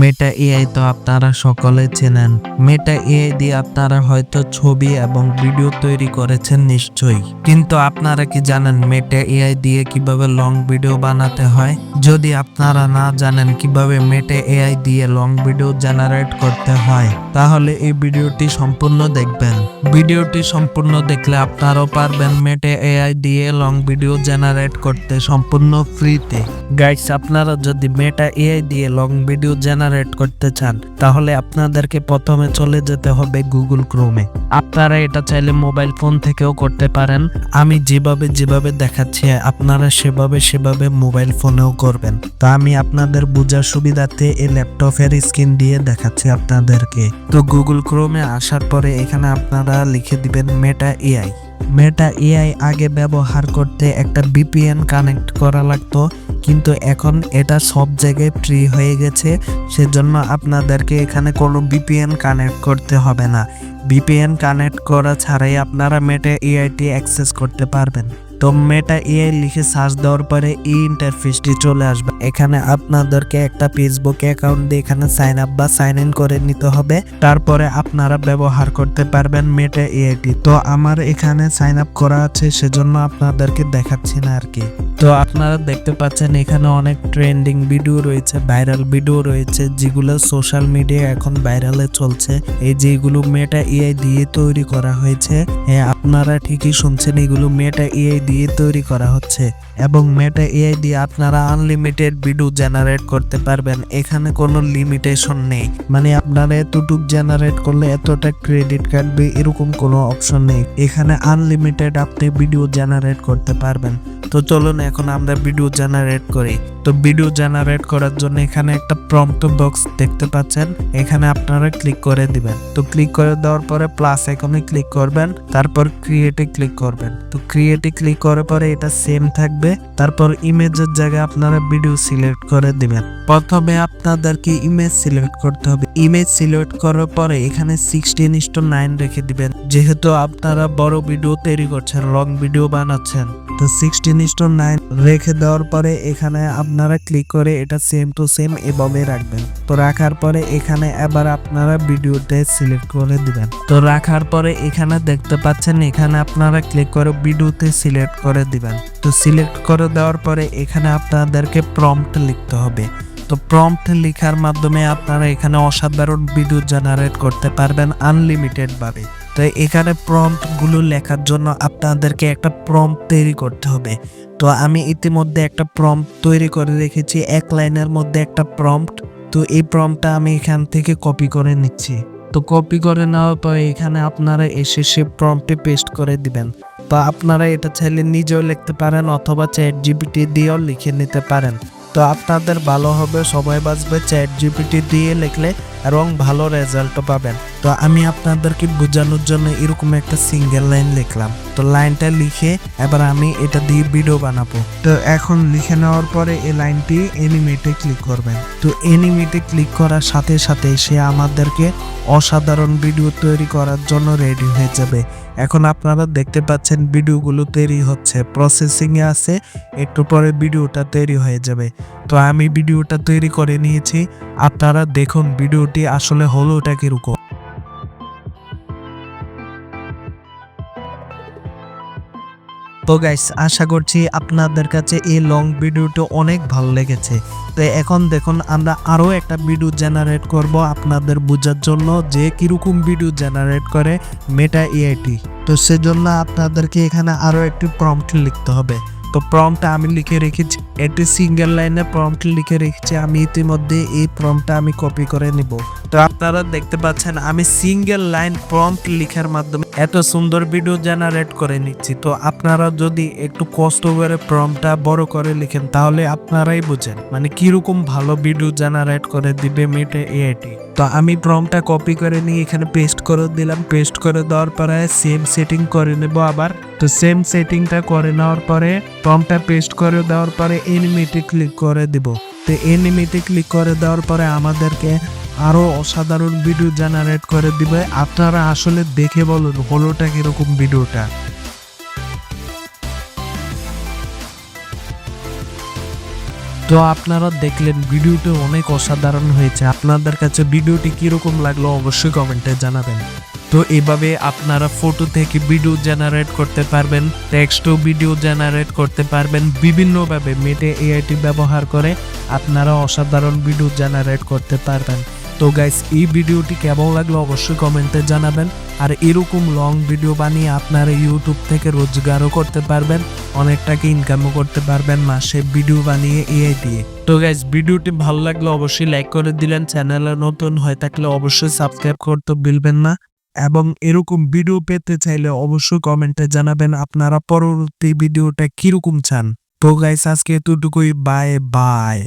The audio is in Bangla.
মেটা এআই তো আপনারা সকলে চেনেন। মেটা এআই দিয়ে আপনারা হয়তো ছবি এবং ভিডিও তৈরি করেছেন নিশ্চয়ই। কিন্তু আপনারা কি জানেন মেটা এআই দিয়ে কীভাবে লং ভিডিও বানাতে হয়? যদি আপনারা না জানেন কীভাবে মেটা এআই দিয়ে লং ভিডিও জেনারেট করতে হয়, তাহলে এই ভিডিওটি সম্পূর্ণ দেখবেন। ভিডিওটি সম্পূর্ণ দেখলে আপনারাও পারবেন মেটে এআই দিয়ে লং ভিডিও জেনারেট করতে সম্পূর্ণ ফ্রিতে গাইস আপনারা যদি মেটা এআই দিয়ে লং ভিডিও জেনারেট করতে চান, তাহলে আপনাদেরকে প্রথমে চলে যেতে হবে গুগল ক্রোমে আপনারা এটা চাইলে মোবাইল ফোন থেকেও করতে পারেন। আমি যেভাবে যেভাবে দেখাচ্ছি, আপনারা সেভাবে সেভাবে মোবাইল ফোনেও করবেন। তো আমি আপনাদের বোঝার সুবিধাতে এই ল্যাপটপের স্ক্রিন দিয়ে দেখাচ্ছি আপনাদেরকে। তো গুগল ক্রোমে আসার পরে এখানে আপনারা লিখে দিবেন মেটা এআই মেটা এআই আগে ব্যবহার করতে একটা বিপিএন কানেক্ট করা লাগতো, কিন্তু এখন এটা সব জায়গায় ফ্রি হয়ে গেছে, সেজন্য আপনাদেরকে এখানে কোনো বিপিএন কানেক্ট করতে হবে না। বিপিএন কানেক্ট করা ছাড়াই আপনারা মেটা এআইটি অ্যাক্সেস করতে পারবেন। তো মেটা এআই লিখে সার্চ দেওয়ার পরে এই ইন্টারফেসটি চলে আসবে। এখানে আপনাদেরকে একটা ফেসবুক অ্যাকাউন্ট দিয়ে এখানে সাইন আপ বা সাইন ইন করে নিতে হবে। তারপরে আপনারা ব্যবহার করতে পারবেন মেটা এআইটি তো আমার এখানে সাইন আপ করা আছে, সেজন্য আপনাদেরকে দেখাচ্ছি না আর কি। তো আপনারা দেখতে পাচ্ছেন এখানে অনেক ট্রেন্ডিং ভিডিও রয়েছে ভাইরাল ভিডিও রয়েছে, যেগুলো সোশ্যাল মিডিয়া এখন ভাইরালে চলছে। এই যেগুলো মেটা এআই দিয়ে তৈরি করা হয়েছে হ্যাঁ আপনারা ঠিকই শুনছেন এগুলো মেটা এআই দিয়ে তৈরি করা হচ্ছে। এবং মেটা এআই দিয়ে আপনারা আনলিমিটেড ভিডিও জেনারেট করতে পারবেন। এখানে কোনো লিমিটেশন নেই। মানে আপনারা এতটুক জেনারেট করলে এতটা ক্রেডিট কাটবে, এরকম কোনো অপশন নেই। এখানে আনলিমিটেড আপনি ভিডিও জেনারেট করতে পারবেন। তো চলুন এখন আমরা ভিডিও জেনারেট করি। তো ভিডিও জেনারেট করার জন্য এখানে একটা প্রম্পট বক্স দেখতে পাচ্ছেন। এখানে আপনারা ক্লিক করে দিবেন। তো ক্লিক করে দেওয়ার পরে প্লাস আইকনে ক্লিক করবেন। তারপর ক্রিয়েটে ক্লিক করবেন। তো ক্রিয়েটে ক্লিক করার পরে এটা সেম থাকবে। তারপর ইমেজের জায়গায় আপনারা ভিডিও সিলেক্ট করে দিবেন। প্রথমে আপনাদেরকে ইমেজ সিলেক্ট করতে হবে। ইমেজ সিলেক্ট করার পরে এখানে সিক্সটিন ইস্টো নাইন রেখে দিবেন। যেহেতু আপনারা বড় ভিডিও তৈরি করছেন লং ভিডিও বানাচ্ছেন, তো সিক্সটিন ইস্টো নাইন রেখে দেওয়ার পরে এখানে আপনারা ক্লিক করে এটা সেম টু সেম এভাবে রাখবেন। তো রাখার পরে এখানে এবার আপনারা ভিডিওতে সিলেক্ট করে দিবেন। তো রাখার পরে এখানে দেখতে পাচ্ছেন, এখানে আপনারা ক্লিক করে ভিডিওতে সিলেক্ট করে দিবেন। তো সিলেক্ট করে দেওয়ার পরে এখানে আপনাদেরকে প্রম্পট লিখতে হবে। তো প্রম্পট লেখার মাধ্যমে আপনারা এখানে অসাধারণ ভিডিও জেনারেট করতে পারবেন আনলিমিটেড ভাবে। তো এখানে প্রম্পটগুলো লেখার জন্য আপনাদেরকে একটা প্রম্পট তৈরি করতে হবে। তো আমি ইতিমধ্যে একটা প্রম্পট তৈরি করে রেখেছি, এক লাইনের মধ্যে একটা প্রম্পট। তো এই প্রম্পটটা আমি এখান থেকে কপি করে নিচ্ছি। তো কপি করে নেওয়ার পরে এখানে আপনারা এসে সে প্রম্পটে পেস্ট করে দিবেন। তো আপনারা এটা চাইলে নিজেও লিখতে পারেন অথবা চ্যাট জিপিটি দিয়েও লিখে নিতে পারেন। তো আপনাদের ভালো হবে, সবাই বাঁচবে চ্যাট জিপিটি দিয়ে লিখলে এবং ভালো রেজাল্টও পাবেন। তো আমি আপনাদেরকে বোঝানোর জন্য এরকম একটা সিঙ্গেল লাইন লিখলাম। তো লাইনটা লিখে এবার আমি এটা দিয়ে ভিডিও বানাবো। তো এখন লিখে নেওয়ার পরে এই লাইনটি এনিমেটে ক্লিক করবেন। তো এনিমেটে ক্লিক করার সাথে সাথে সে আমাদেরকে অসাধারণ ভিডিও তৈরি করার জন্য রেডি হয়ে যাবে। এখন আপনারা দেখতে পাচ্ছেন ভিডিওগুলো তৈরি হচ্ছে প্রসেসিংয়ে আছে, একটু পরে ভিডিওটা তৈরি হয়ে যাবে। তো আমি ভিডিওটা তৈরি করে নিয়েছি। আপনারা দেখুন ভিডিওটি আসলে হলোটা কীরকম। তো গাইস আশা করছি আপনাদের কাছে এই লং ভিডিওটা অনেক ভালো লেগেছে। তো এখন দেখুন, আমরা আরও একটা ভিডিও জেনারেট করব আপনাদের বোঝার জন্য যে কীরকম ভিডিও জেনারেট করে মেটা এআইটি তো সেজন্য আপনাদেরকে এখানে আরও একটি প্রম্পট লিখতে হবে। তো প্রম্পটটা আমি লিখে রেখেছি। একটি সিঙ্গেল লাইনে প্রম্পট লিখে রেখেছি। আমি ইতিমধ্যে এই প্রম্পটটা আমি কপি করে নিব। তো আপনারা দেখতে পাচ্ছেন, আমি সিঙ্গেল লাইন প্রম্পট লিখার মাধ্যমে এত সুন্দর ভিডিও জেনারেট করে নিচ্ছি। তো আপনারা যদি একটু কষ্ট করে প্রম্পটটা বড় করে লিখেন, তাহলে আপনারাই বুঝেন মানে কীরকম ভালো ভিডিও জেনারেট করে দিবে মেটে এআইটি তো আমি প্রম্পটটা কপি করে নিয়ে এখানে পেস্ট করে দিলাম। পেস্ট করে দেওয়ার পরে সেম সেটিং করে নেব আবার। তো সেম সেটিংটা করে নেওয়ার পরে প্রম্পটটা পেস্ট করে দেওয়ার পরে এনিমেটে ক্লিক করে দিব। তো এনিমেটে ক্লিক করে দেওয়ার পরে আমাদেরকে আরও অসাধারণ ভিডিও জেনারেট করে দিবে। আপনারা আসলে দেখে বলুন, হলোটা কীরকম ভিডিওটা তো আপনারা দেখলেন ভিডিওটি অনেক অসাধারণ হয়েছে। আপনাদের কাছে ভিডিওটি কীরকম লাগল অবশ্যই কমেন্টে জানাবেন। তো এভাবে আপনারা ফটো থেকে ভিডিও জেনারেট করতে পারবেন টেক্সটও ভিডিও জেনারেট করতে পারবেন, বিভিন্নভাবে মেটে এআইটি ব্যবহার করে আপনারা অসাধারণ ভিডিও জেনারেট করতে পারবেন। তো গাইস এই ভিডিওটি কেমন লাগল অবশ্যই কমেন্টে জানাবেন, আর এরকম লং ভিডিও বানিয়ে আপনারা ইউটিউব থেকে রোজগারও করতে পারবেন, অনেক টাকা ইনকামও করতে পারবেন মাসে ভিডিও বানিয়ে এআই দিয়ে। তো গাইস ভিডিওটি ভালো লাগলে অবশ্যই লাইক করে দিলেন চ্যানেলে নতুন হয়ে থাকলে অবশ্যই সাবস্ক্রাইব করতে ভুলবেন না। এবং এরকম ভিডিও পেতে চাইলে অবশ্যই কমেন্টে জানাবেন আপনারা পরবর্তী ভিডিওটা কীরকম চান। তো গাইস আজকে এতটুকুই। Bye bye